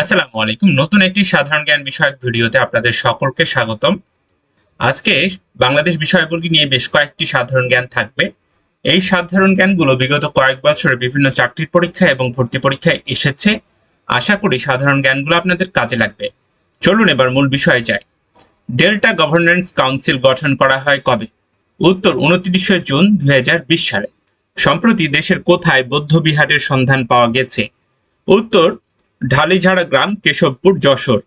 আসসালামু আলাইকুম। নতুন একটি সাধারণ জ্ঞান বিষয়ক ভিডিওতে আপনাদের সকলকে স্বাগতম। আজকে বাংলাদেশ বিষয়বর্গী নিয়ে বেশ কয়েকটি সাধারণ জ্ঞান থাকবে। এই সাধারণ জ্ঞানগুলো বিগত কয়েক বছরে বিভিন্ন চাকরির পরীক্ষা এবং ভর্তি পরীক্ষায় এসেছে। আশা করি সাধারণ জ্ঞানগুলো আপনাদের কাজে লাগবে। চলুন এবার মূল বিষয়ে যাই। ডেল্টা গভর্নেন্স কাউন্সিল গঠন করা হয় কবে? উত্তর উনত্রিশে জুন দুই হাজার বিশ সালে। সম্প্রতি দেশের কোথায় বৌদ্ধ বিহারের সন্ধান পাওয়া গেছে? উত্তর ঢালিঝাড়া গ্রাম, কেশবপুর, যশোর।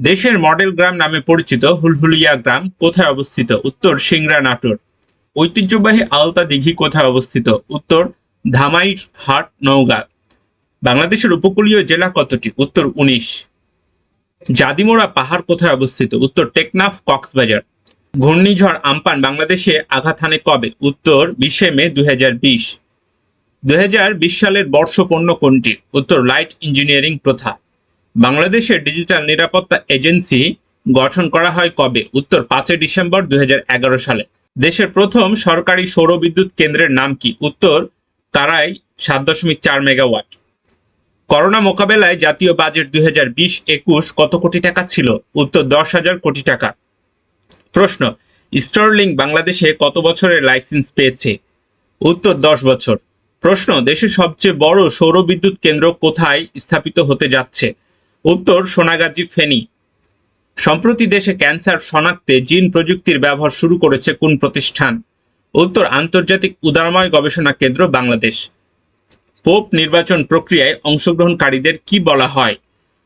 দেশের মডেল গ্রাম নামে পরিচিত হুলহুলিয়া গ্রাম কোথায় অবস্থিত? উত্তর সিংড়া নাটোর। ঐতিহ্যবাহী আলতা দিঘি কোথায় অবস্থিত? উত্তর ধামাইরহাট নওগাঁ। বাংলাদেশের উপকূলীয় জেলা কতটি? উত্তর উনিশ। জাদিমোড়া পাহাড় কোথায় অবস্থিত? উত্তর টেকনাফ, কক্সবাজার। ঘূর্ণিঝড় আমপান বাংলাদেশে আঘাত হানে কবে? উত্তর বিশে মে দু হাজার বিশ। দুই হাজার বিশ সালের বর্ষপণ্য কোনটি? উত্তর, লাইট ইঞ্জিনিয়ারিং প্রথা। বাংলাদেশের ডিজিটাল নিরাপত্তা এজেন্সি গঠন করা হয় কবে? উত্তর, পাঁচই ডিসেম্বর দুই হাজার এগারো সালে। দেশের প্রথম সরকারি সৌর বিদ্যুৎ কেন্দ্রের নাম কি? উত্তর, তারাই সাত দশমিক চার মেগাওয়াট। করোনা মোকাবেলায় জাতীয় বাজেট দুই হাজার বিশ একুশ কত কোটি টাকা ছিল? উত্তর, দশ হাজার কোটি টাকা। প্রশ্ন, স্টারলিং বাংলাদেশে কত বছরের লাইসেন্স পেয়েছে? উত্তর, দশ বছর। প্রশ্ন, দেশের সবচেয়ে বড় সৌর বিদ্যুৎ কেন্দ্র কোথায় স্থাপিত হতে যাচ্ছে? উত্তর, সোনাগাজী, ফেনী। সম্প্রতি দেশে ক্যান্সার শনাক্তে জিন প্রযুক্তির ব্যবহার শুরু করেছে কোন প্রতিষ্ঠান? উত্তর, আন্তর্জাতিক উদারময় গবেষণা কেন্দ্র বাংলাদেশ। পোপ নির্বাচন প্রক্রিয়ায় অংশগ্রহণকারীদের কি বলা হয়?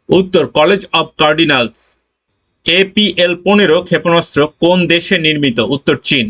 উত্তর, কলেজ অব কার্ডিনালস। এপিএল পনেরো ক্ষেপণাস্ত্র কোন দেশে নির্মিত? উত্তর, চীন।